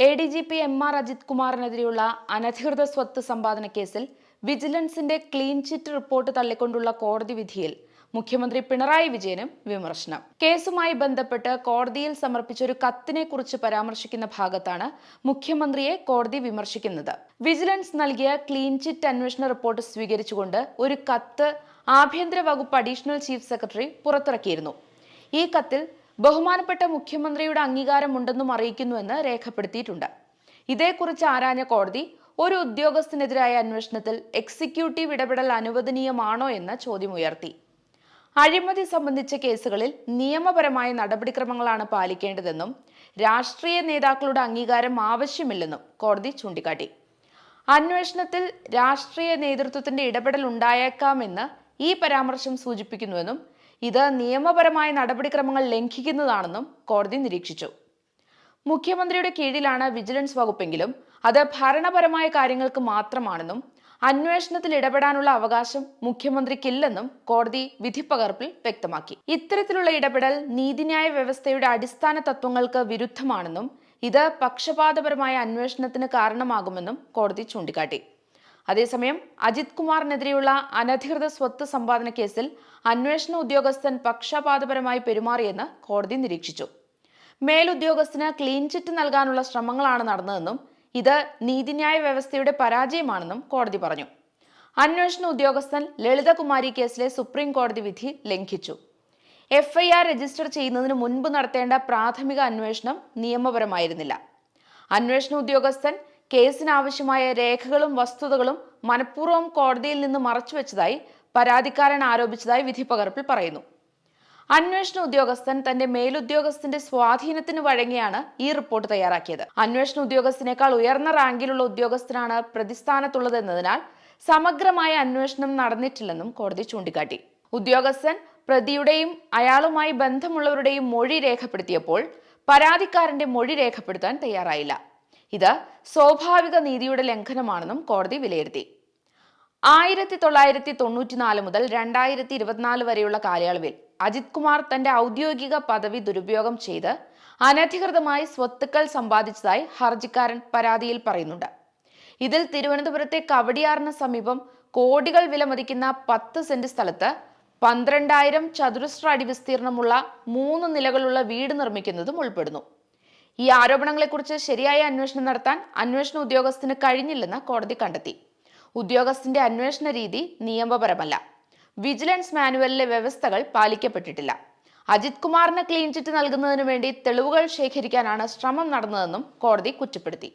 A D G P M R Ajith കുമാറിനെതിരെയുള്ള അനധികൃത സ്വത്ത് സമ്പാദന കേസിൽ വിജിലൻസിന്റെ ക്ലീൻ ചിറ്റ് റിപ്പോർട്ട് തള്ളിക്കൊണ്ടുള്ള കോടതി വിധിയിൽ മുഖ്യമന്ത്രി പിണറായി വിജയനും വിമർശനം. കേസുമായി ബന്ധപ്പെട്ട് കോടതിയിൽ സമർപ്പിച്ച ഒരു കത്തിനെ കുറിച്ച് പരാമർശിക്കുന്ന ഭാഗത്താണ് മുഖ്യമന്ത്രിയെ കോടതി വിമർശിക്കുന്നത്. വിജിലൻസ് നൽകിയ ക്ലീൻ ചിറ്റ് അന്വേഷണ റിപ്പോർട്ട് സ്വീകരിച്ചുകൊണ്ട് ഒരു കത്ത് ആഭ്യന്തര വകുപ്പ് അഡീഷണൽ ചീഫ് സെക്രട്ടറി പുറത്തിറക്കിയിരുന്നു. ഈ കത്തിൽ ബഹുമാനപ്പെട്ട മുഖ്യമന്ത്രിയുടെ അംഗീകാരമുണ്ടെന്നും അറിയിക്കുന്നുവെന്ന് രേഖപ്പെടുത്തിയിട്ടുണ്ട്. ഇതേക്കുറിച്ച് ആരാഞ്ഞ കോടതി ഒരു ഉദ്യോഗസ്ഥനെതിരായ അന്വേഷണത്തിൽ എക്സിക്യൂട്ടീവ് ഇടപെടൽ അനുവദനീയമാണോ എന്ന ചോദ്യമുയർത്തി. അഴിമതി സംബന്ധിച്ച കേസുകളിൽ നിയമപരമായ നടപടിക്രമങ്ങളാണ് പാലിക്കേണ്ടതെന്നും രാഷ്ട്രീയ നേതാക്കളുടെ അംഗീകാരം ആവശ്യമില്ലെന്നും കോടതി ചൂണ്ടിക്കാട്ടി. അന്വേഷണത്തിൽ രാഷ്ട്രീയ നേതൃത്വത്തിന്റെ ഇടപെടൽ ഉണ്ടായേക്കാമെന്ന് ഈ പരാമർശം സൂചിപ്പിക്കുന്നുവെന്നും ഇത് നിയമപരമായ നടപടിക്രമങ്ങൾ ലംഘിക്കുന്നതാണെന്നും കോടതി നിരീക്ഷിച്ചു. മുഖ്യമന്ത്രിയുടെ കീഴിലാണ് വിജിലൻസ് വകുപ്പെങ്കിലും അത് ഭരണപരമായ കാര്യങ്ങൾക്ക് മാത്രമാണെന്നും അന്വേഷണത്തിൽ ഇടപെടാനുള്ള അവകാശം മുഖ്യമന്ത്രിക്കില്ലെന്നും കോടതി വിധിപ്പകർപ്പിൽ വ്യക്തമാക്കി. ഇത്തരത്തിലുള്ള ഇടപെടൽ നീതിന്യായ വ്യവസ്ഥയുടെ അടിസ്ഥാന തത്വങ്ങൾക്ക് വിരുദ്ധമാണെന്നും ഇത് പക്ഷപാതപരമായ അന്വേഷണത്തിന് കാരണമാകുമെന്നും കോടതി ചൂണ്ടിക്കാട്ടി. അതേസമയം അജിത് കുമാറിനെതിരെയുള്ള അനധികൃത സ്വത്ത് സമ്പാദന കേസിൽ അന്വേഷണ ഉദ്യോഗസ്ഥൻ പക്ഷപാതപരമായി പെരുമാറിയെന്ന് കോടതി നിരീക്ഷിച്ചു. മേലുദ്യോഗസ്ഥന് ക്ലീൻ ചിറ്റ് നൽകാനുള്ള ശ്രമങ്ങളാണ് നടന്നതെന്നും ഇത് നീതിന്യായ വ്യവസ്ഥയുടെ പരാജയമാണെന്നും കോടതി പറഞ്ഞു. അന്വേഷണ ഉദ്യോഗസ്ഥൻ ലളിതകുമാരി കേസിലെ സുപ്രീം കോടതി വിധി ലംഘിച്ചു. എഫ്ഐആർ രജിസ്റ്റർ ചെയ്യുന്നതിന് മുൻപ് നടത്തേണ്ട പ്രാഥമിക അന്വേഷണം നിയമപരമായിരുന്നില്ല. അന്വേഷണ ഉദ്യോഗസ്ഥൻ കേസിനാവശ്യമായ രേഖകളും വസ്തുതകളും മനഃപൂർവം കോടതിയിൽ നിന്ന് മറച്ചുവെച്ചതായി പരാതിക്കാരൻ ആരോപിച്ചതായി വിധി പകർപ്പിൽ പറയുന്നു. അന്വേഷണ ഉദ്യോഗസ്ഥൻ തന്റെ മേലുദ്യോഗസ്ഥന്റെ സ്വാധീനത്തിന് വഴങ്ങിയാണ് ഈ റിപ്പോർട്ട് തയ്യാറാക്കിയത്. അന്വേഷണ ഉദ്യോഗസ്ഥനേക്കാൾ ഉയർന്ന റാങ്കിലുള്ള ഉദ്യോഗസ്ഥനാണ് പ്രതിസ്ഥാനത്തുള്ളതെന്നതിനാൽ സമഗ്രമായ അന്വേഷണം നടന്നിട്ടില്ലെന്നും കോടതി ചൂണ്ടിക്കാട്ടി. ഉദ്യോഗസ്ഥൻ പ്രതിയുടെയും അയാളുമായി ബന്ധമുള്ളവരുടെയും മൊഴി രേഖപ്പെടുത്തിയപ്പോൾ പരാതിക്കാരന്റെ മൊഴി രേഖപ്പെടുത്താൻ തയ്യാറായില്ല. ഇത് സ്വാഭാവിക നീതിയുടെ ലംഘനമാണെന്നും കോടതി വിലയിരുത്തി. ആയിരത്തി തൊള്ളായിരത്തി തൊണ്ണൂറ്റിനാല് മുതൽ രണ്ടായിരത്തി ഇരുപത്തിനാല് വരെയുള്ള കാലയളവിൽ അജിത് കുമാർ തന്റെ ഔദ്യോഗിക പദവി ദുരുപയോഗം ചെയ്ത് അനധികൃതമായി സ്വത്തുക്കൾ സമ്പാദിച്ചതായി ഹർജിക്കാരൻ പരാതിയിൽ പറയുന്നുണ്ട്. ഇതിൽ തിരുവനന്തപുരത്തെ കവടിയാറിന് സമീപം കോടികൾ വിലമതിക്കുന്ന പത്ത് സെന്റ് സ്ഥലത്ത് പന്ത്രണ്ടായിരം ചതുരശ്ര അടി വിസ്തീർണമുള്ള മൂന്ന് നിലകളുള്ള വീട് നിർമ്മിക്കുന്നതും ഉൾപ്പെടുന്നു. ഈ ആരോപണങ്ങളെക്കുറിച്ച് ശരിയായ അന്വേഷണം നടത്താൻ അന്വേഷണ ഉദ്യോഗസ്ഥന് കഴിഞ്ഞില്ലെന്ന് കോടതി കണ്ടെത്തി. ഉദ്യോഗസ്ഥന്റെ അന്വേഷണ രീതി നിയമപരമല്ല. വിജിലൻസ് മാനുവലിലെ വ്യവസ്ഥകൾ പാലിക്കപ്പെട്ടിട്ടില്ല. അജിത് കുമാറിന് ക്ലീൻ ചിറ്റ് നൽകുന്നതിന് വേണ്ടി തെളിവുകൾ ശേഖരിക്കാനാണ് ശ്രമം നടന്നതെന്നും കോടതി കുറ്റപ്പെടുത്തി.